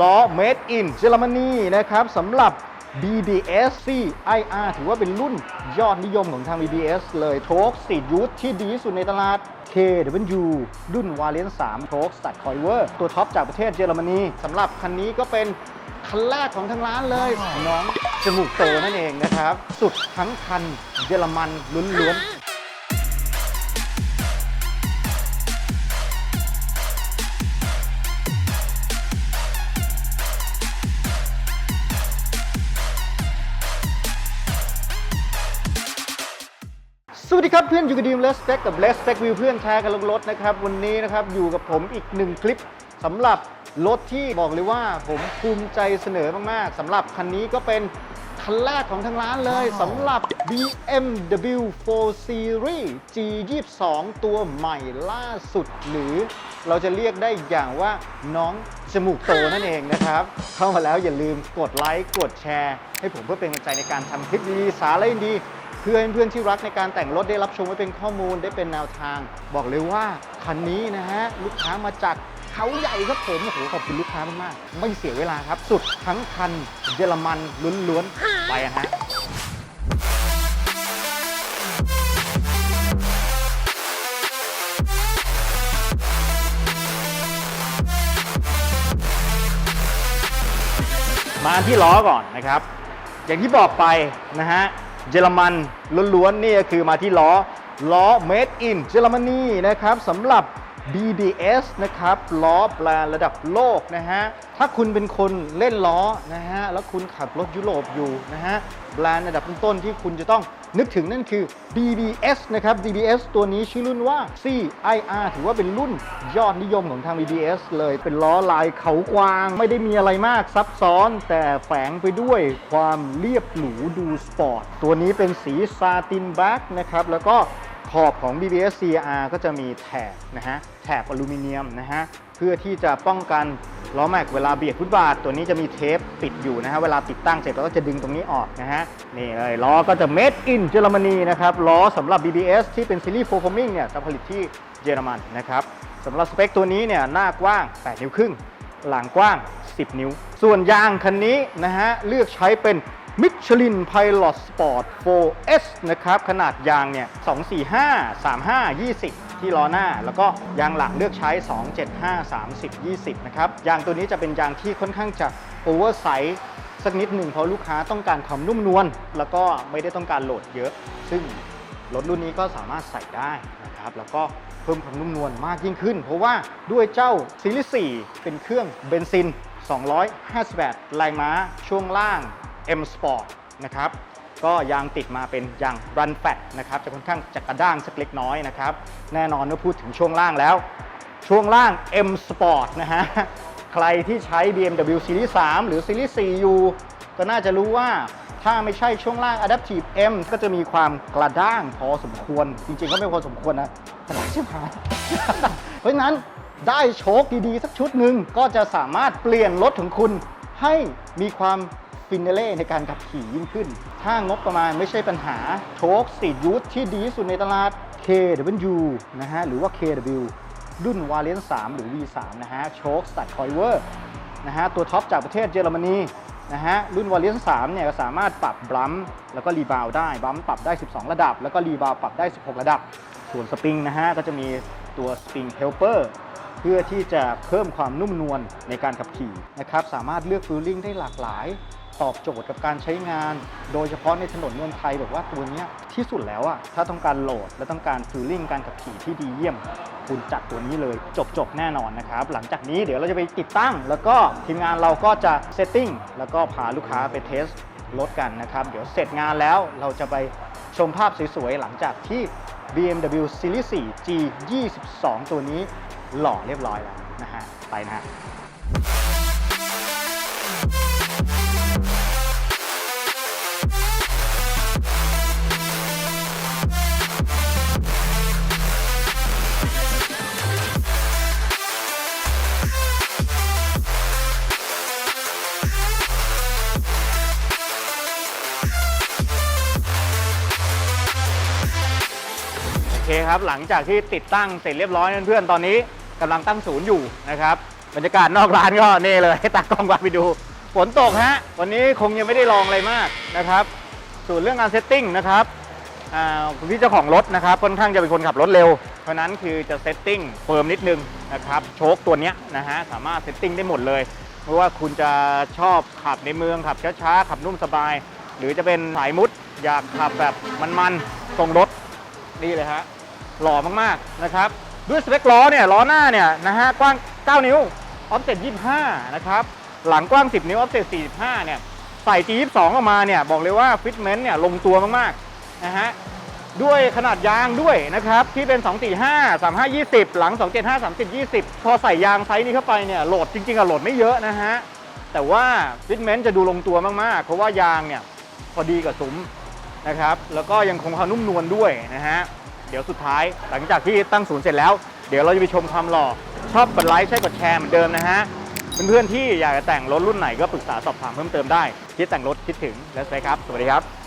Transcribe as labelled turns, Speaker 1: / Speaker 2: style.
Speaker 1: ล้อ made in เยอรมนีนะครับสำหรับ BBS CIR ถือว่าเป็นรุ่นยอดนิยมของทาง BBS เลยโชคสีดยูทที่ดีที่สุดในตลาด KW รุ่น Variant 3โชคสตัดคอยเวอร์ ตัวท็อปจากประเทศเยอรมนีสำหรับคันนี้ก็เป็นคันแรกของทางร้านเลย น้องจมูกโตนั่นเองนะครับ สุดทั้งคันเยอรมันล้วนๆ วัสดีครับเพื่อนอยู่กับดีมเลสเ c กกับเลสเ c กวิวเพื่อนแชร์กันลงรถนะครับวันนี้นะครับอยู่กับผมอีกหนึ่งคลิปสำหรับรถที่บอกเลยว่าผมภูมิใจเสนอมากๆสำหรับคันนี้ก็เป็นคันแรกของทางร้านเลยสำหรับ BMW 4 Series G22 ตัวใหม่ล่าสุด หรือเราจะเรียกได้อย่างว่าน้องจมูกโตนั่นเองนะครับ เข้ามาแล้วอย่าลืมกดไลค์กดแชร์ ให้ผมเพื่อเป็นกำลังใจในการทำคลิปดีๆสาระดีๆ เพื่อให้เพื่อนที่รักในการแต่งรถได้รับชมไว้เป็นข้อมูลได้เป็นแนวทาง บอกเลยว่าคันนี้นะฮะลูกค้ามาจากเขาใหญ่ครับผมโอ้โหขอบคุณลูกค้ามากๆไม่เสียเวลาครับ สุดทั้งคันเยอรมันล้วนๆไปอะฮะมาที่ล้อก่อนนะครับ อย่างที่บอกไปนะฮะ เยอรมันล้วนๆนี่ก็คือมาที่ล้อล้อ made in เยอรมนีนะครับสำหรับ BBS นะครับล้อแบรนด์ระดับโลกนะฮะถ้าคุณเป็นคนเล่นล้อนะฮะแล้วคุณขับรถยุโรปอยู่นะฮะแบรนด์ระดับต้นๆที่คุณจะต้องนึกถึงนั่นคือ BBS นะครับ BBS ตัวนี้ชื่อรุ่นว่า CIR ถือว่าเป็นรุ่นยอดนิยมของทาง BBS เลยเป็นล้อลายเขากวาง ไม่ได้มีอะไรมากซับซ้อน แต่แฝงไปด้วยความเรียบหรูดูสปอร์ต ตัวนี้เป็นสีซาตินแบล็กนะครับแล้วก็ ขอบของ BBS CR ก็จะมีแถบนะฮะแถบอลูมิเนียมนะฮะเพื่อที่จะป้องกันล้อแม็กเวลาเบียดฟุตบาท ตัวนี้จะมีเทปปิดอยู่นะฮะเวลาติดตั้งเสร็จเราก็จะดึงตรงนี้ออกนะฮะนี่เลยล้อก็จะ made in เยอรมนีนะครับล้อสำหรับ BBS ที่เป็นซีรีส์4 Forming เนี่ยจะผลิตที่เยอรมันนะครับสำหรับสเปคตัวนี้เนี่ยหน้ากว้าง 8 นิ้วครึ่ง หลังกว้าง 10 นิ้ว ส่วนยางคันนี้นะฮะเลือกใช้เป็น Michelin Pilot Sport 4S นะครับ ขนาดยางเนี่ย 245 35 20 ที่ล้อหน้า แล้วก็ยางหลังเลือกใช้ 275 30 20 นะครับ ยางตัวนี้จะเป็นยางที่ค่อนข้างจะโอเวอร์ไซส์สักนิดหนึ่งเพราะลูกค้าต้องการความนุ่มนวลแล้วก็ไม่ได้ต้องการโหลดเยอะ ซึ่งรถรุ่นนี้ก็สามารถใส่ได้นะครับ แล้วก็เพิ่มความนุ่มนวลมากยิ่งขึ้น เพราะว่าด้วยเจ้าซีรีส์4เป็นเครื่องเบนซิน 258 แรงม้าช่วงล่าง M Sport นะครับก็ยางติดมาเป็นยาง Run Fat นะครับจะค่อนข้างจะกระด้างสักเล็กน้อยนะครับแน่นอนเมื่อพูดถึงช่วงล่างแล้ว ช่วงล่าง M Sport นะฮะใครที่ใช้ BMW Series 3 หรือ Series 4อยู่ก็น่าจะรู้ว่าถ้าไม่ใช่ช่วงล่าง Adaptive M ก็จะมีความกระด้างพอสมควร จริงๆ ก็ไม่พอสมควรนะขนาดชิบหายเพราะฉะนั้นได้โชคดีๆ สักชุดหนึ่งก็จะสามารถเปลี่ยนรถของคุณให้มีความ ฟินเนเล่ในการขับขี่ยิ่งขึ้น ถ้างบประมาณไม่ใช่ปัญหา โชคสีดยูทที่ดีที่สุดในตลาด KW นะฮะ หรือว่า KW รุ่น Variant 3หรือ V3 นะฮะ โชคสตัดคอยเวอร์นะฮะ ตัวท็อปจากประเทศเยอรมนีนะฮะ รุ่น Variant 3เนี่ยก็สามารถปรับบัมป์แล้วก็รีบาวได้ บัมป์ปรับได้ 12 ระดับ แล้วก็รีบาวปรับได้ 16 ระดับ ส่วนสปริงนะฮะ ก็จะมีตัวสปริงเฮลเปอร์เพื่อที่จะเพิ่มความนุ่มนวลในการขับขี่นะครับ สามารถเลือกฟิลลิ่งได้หลากหลาย ตอบโจทย์กับการใช้งาน โดยเฉพาะในถนนเมืองไทยแบบว่าตัวนี้ที่สุดแล้วอะถ้าต้องการโหลดและต้องการฟิลลิ่งการขับขี่ที่ดีเยี่ยม คุณจัดตัวนี้เลยจบจบแน่นอนนะครับ หลังจากนี้เดี๋ยวเราจะไปติดตั้ง แล้วก็ทีมงานเราก็จะเซตติ้งแล้วก็พาลูกค้าไปเทสรถกันนะครับ เดี๋ยวเสร็จงานแล้วเราจะไปชมภาพสวยๆ หลังจากที่ BMW Series 4 G 22 ตัวนี้หล่อเรียบร้อยแล้วนะฮะ ไปนะฮะ คครับ หลังจากที่ติดตั้งเสร็จเรียบร้อยเพื่อนๆตอนนี้กำลังตั้งศูนย์อยู่นะครับบรรยากาศนอกร้านก็นี่เลยให้ตากล้องพาไปดูฝนตกฮะวันนี้คงยังไม่ได้ลองอะไรมากนะครับส่วนเรื่องการเซตติ้งนะครับคุณพี่เจ้าของรถนะครับค่อนข้างจะเป็นคนขับรถเร็ว เพราะนั้นคือจะเซตติ้งเฟิร์มนิดนึงนะครับโชคตัวนี้นะฮะสามารถเซตติ้งได้หมดเลยไม่ว่าคุณจะชอบขับในเมืองขับช้าๆขับนุ่มสบาย หรือจะเป็นสายมุดอยากขับแบบมันๆทรงรถนี่เลยฮะ หล่อมากๆนะครับ ด้วยสเปคล้อเนี่ยล้อหน้าเนี่ยนะฮะกว้าง 9 นิ้วออฟเซ็ต25 นะครับ หลังกว้าง 10 นิ้วออฟเซ็ต45 เนี่ยใส่ G22 ออกมาเนี่ยบอกเลยว่าฟิตเมนต์เนี่ยลงตัวมากๆนะฮะด้วยขนาดยางด้วยนะครับ ที่เป็น 245 35 20 หลัง 275 30 20 พอใส่ยางไซส์นี้เข้าไปเนี่ยโหลดจริงๆอะโหลดไม่เยอะนะฮะ แต่ว่าฟิตเมนต์จะดูลงตัวมากๆ เพราะว่ายางเนี่ยพอดีกับซุ้มนะครับ แล้วก็ยังคงความนุ่มนวลด้วยนะฮะ ดี๋ยวสุดท้าย หลังจากที่ตั้งศูนย์เสร็จแล้ว เดี๋ยวเราจะไปชมความหล่อ ชอบกดไลค์ใช่กดแชร์เหมือนเดิมนะฮะ เพื่อนๆที่อยากจะแต่งรถรุ่นไหนก็ปรึกษาสอบถามเพิ่มเติมได้ คิดแต่งรถคิดถึงแล้วใช่ครับ สวัสดีครับ